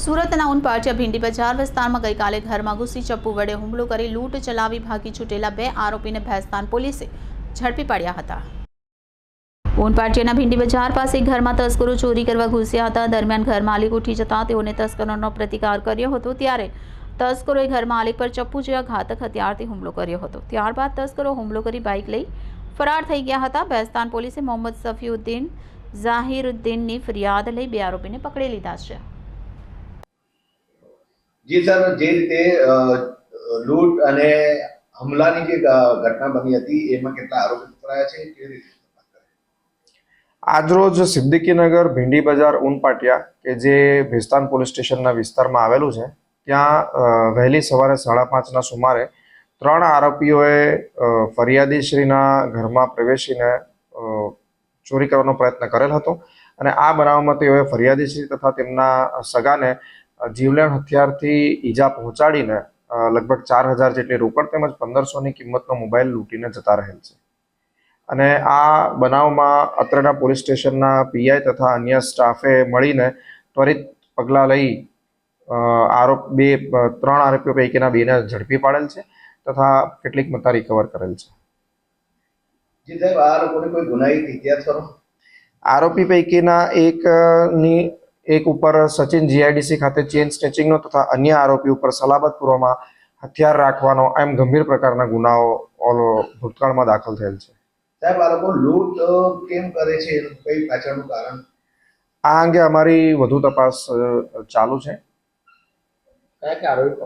સુરતના ઉનપાટિયા ભીંડી બજાર વિસ્તારમાં ગઈકાલે ઘરમાં ઘૂસી ચપ્પુ વડે હુમલો કરી લૂંટ ચલાવી ભાગી છૂટેલા બે આરોપીને ભેસ્તાન પોલીસે ઝડપી પાડ્યા હતા. ઉનપાટિયાના ભીંડી બજાર પાસે ઘરમાં તસ્કરો ચોરી કરવા ઘૂસ્યા હતા. દરમિયાન ઘર માલિક ઉઠી જતા તેઓને તસ્કરોનો પ્રતિકાર કર્યો હતો. ત્યારે તસ્કરોએ ઘર માલિક પર ચપ્પુ જેવા ઘાતક હથિયારથી હુમલો કર્યો હતો. ત્યારબાદ તસ્કરો હુમલો કરી બાઇક લઈ ફરાર થઈ ગયા હતા. ભેસ્તાન પોલીસે મોહમ્મદ સફીઉદ્દીન, ઝાહિરુદ્દીનની ફરિયાદ લઈ બે આરોપીને પકડી લીધા છે. જી સર, જે રીતે લૂંટ અને હમલાની જે ઘટના બની હતી, એમાં કેટલા આરોપી પકડાયા છે, કેવી રીતે આજરોજ સિદ્દીકીનગર ભીંડી બજાર, ઉનપાટિયા, કે જે ભેસ્તાન પોલીસ સ્ટેશનના વિસ્તારમાં આવેલું છે, ત્યાં વહેલી સવારે સાડા પાંચના સુમારે ત્રણ આરોપીઓએ ફરિયાદીશ્રીના ઘરમાં પ્રવેશીને ચોરી કરવાનો પ્રયત્ન કરેલ હતો અને આ બનાવમાં તેઓએ ફરિયાદીશ્રી તથા તેમના સગાને જીવલેણ હથિયારથી ઈજા પહોંચાડીને લગભગ ચાર હજાર જેટલી રોકડ તેમજ પંદરસોની કિંમતનો મોબાઈલ લૂંટીને જતા રહેલ છે. અને આ બનાવમાં અત્રેના પોલીસ સ્ટેશનના પીઆઈ તથા અન્ય સ્ટાફે મળીને ત્વરિત પગલાં લઈ આરોપ બે ત્રણ આરોપીઓ પૈકીના બેને ઝડપી પાડેલ છે તથા કેટલીક મતા રિકવર કરેલ છે. આરોપી પૈકીના એક અ, ની એક ઉપર સચિન જીઆઈડીસી ખાતે ચેન સ્નેચિંગનો તથા અન્ય આરોપી ઉપર સલાબત પૂર્વમાં હથિયાર રાખવાનો એમ ગંભીર પ્રકારના ગુનાઓ ઓલો ભૂતકાળમાં દાખલ થયેલ છે. સાહેબ આ લોકો લૂંટ કેમ કરે છે? એનું કઈ પાછળનું કારણ? આ અંગે અમારી વધુ તપાસ ચાલુ છે. કયા કયા આરોપી